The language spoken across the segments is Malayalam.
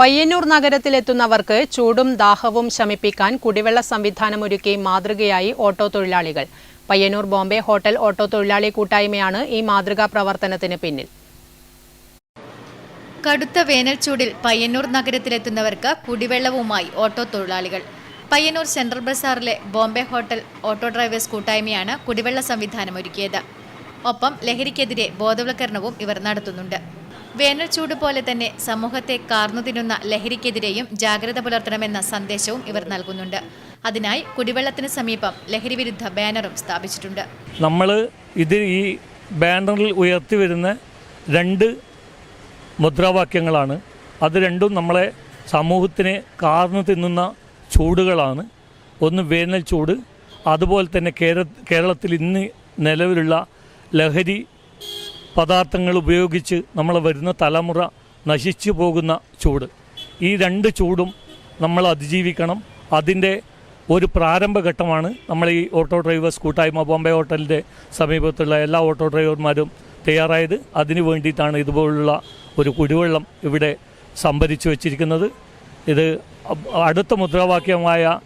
പയ്യന്നൂർ നഗരത്തിലെത്തുന്നവർക്ക് ചൂടും ദാഹവും ശമിപ്പിക്കാൻ കുടിവെള്ള സംവിധാനം ഒരുക്കി മാതൃകയായി ഓട്ടോ തൊഴിലാളികൾ. പയ്യന്നൂർ ബോംബെ ഹോട്ടൽ ഓട്ടോ തൊഴിലാളി കൂട്ടായ്മയാണ് ഈ മാതൃകാ പ്രവർത്തനത്തിന് പിന്നിൽ. കടുത്ത വേനൽ ചൂടിൽ പയ്യന്നൂർ നഗരത്തിലെത്തുന്നവർക്ക് കുടിവെള്ളവുമായി ഓട്ടോ തൊഴിലാളികൾ. പയ്യന്നൂർ സെൻട്രൽ ബസാറിലെ ബോംബെ ഹോട്ടൽ ഓട്ടോ ഡ്രൈവേഴ്സ് കൂട്ടായ്മയാണ് കുടിവെള്ള സംവിധാനം ഒരുക്കിയത്. ഒപ്പം ലഹരിക്കെതിരെ ബോധവൽക്കരണവും ഇവർ നടത്തുന്നുണ്ട്. വേനൽ ചൂട് പോലെ തന്നെ സമൂഹത്തെ കാർന്നു തിന്നുന്ന ലഹരിക്കെതിരെയും ജാഗ്രത പുലർത്തണമെന്ന സന്ദേശവും ഇവർ നൽകുന്നുണ്ട്. അതിനായി കുടിവെള്ളത്തിന് സമീപം ലഹരി വിരുദ്ധ ബാനറും സ്ഥാപിച്ചിട്ടുണ്ട്. നമ്മൾ ഇത് ഈ ബാനറിൽ ഉയർത്തി വരുന്ന രണ്ട് മുദ്രാവാക്യങ്ങളാണ്. അത് രണ്ടും നമ്മളെ സമൂഹത്തിനെ കാർന്നു തിന്നുന്ന ചൂടുകളാണ്. ഒന്ന് വേനൽ ചൂട് അതുപോലെ തന്നെ കേര കേരളത്തിൽ ഇന്ന് നിലവിലുള്ള ലഹരി പദാർത്ഥങ്ങൾ ഉപയോഗിച്ച് നമ്മൾ വരുന്ന തലമുറ നശിച്ചു പോകുന്ന ചൂട്. ഈ രണ്ട് ചൂടും നമ്മൾ അതിജീവിക്കണം. അതിന്റെ ഒരു പ്രാരംഭഘട്ടമാണ് നമ്മൾ ഈ ഓട്ടോ ഡ്രൈവേഴ്സ് കൂട്ടായ്മ ബോംബെ ഹോട്ടലിന്റെ സമീപത്തുള്ള എല്ലാ ഓട്ടോ ഡ്രൈവർമാരും തയ്യാറായത്. അതിനു വേണ്ടിയിട്ടാണ് ഇതുപോലുള്ള ഒരു കുടിവെള്ളം ഇവിടെ സംഭരിച്ചു വച്ചിരിക്കുന്നത്. ഇത് അടുത്ത മുദ്രാവാക്യമായ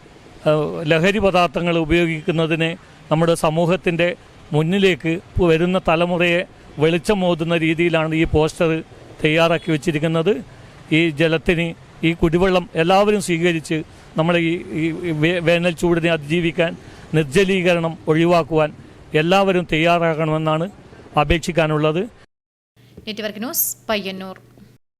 ലഹരി പദാർത്ഥങ്ങൾ ഉപയോഗിക്കുന്നതിനെ നമ്മുടെ സമൂഹത്തിന്റെ മുന്നിലേക്ക് വരുന്ന തലമുറയെ വെളിച്ചം മോതുന്ന രീതിയിലാണ് ഈ പോസ്റ്റർ തയ്യാറാക്കി വെച്ചിരിക്കുന്നത്. ഈ ജലത്തിന് ഈ കുടിവെള്ളം എല്ലാവരും സ്വീകരിച്ച് നമ്മളെ ഈ വേനൽ ചൂടിനെ അതിജീവിക്കാൻ നിർജലീകരണം ഒഴിവാക്കുവാൻ എല്ലാവരും തയ്യാറാകണമെന്നാണ് അപേക്ഷിക്കാനുള്ളത്. Network news Payyanur.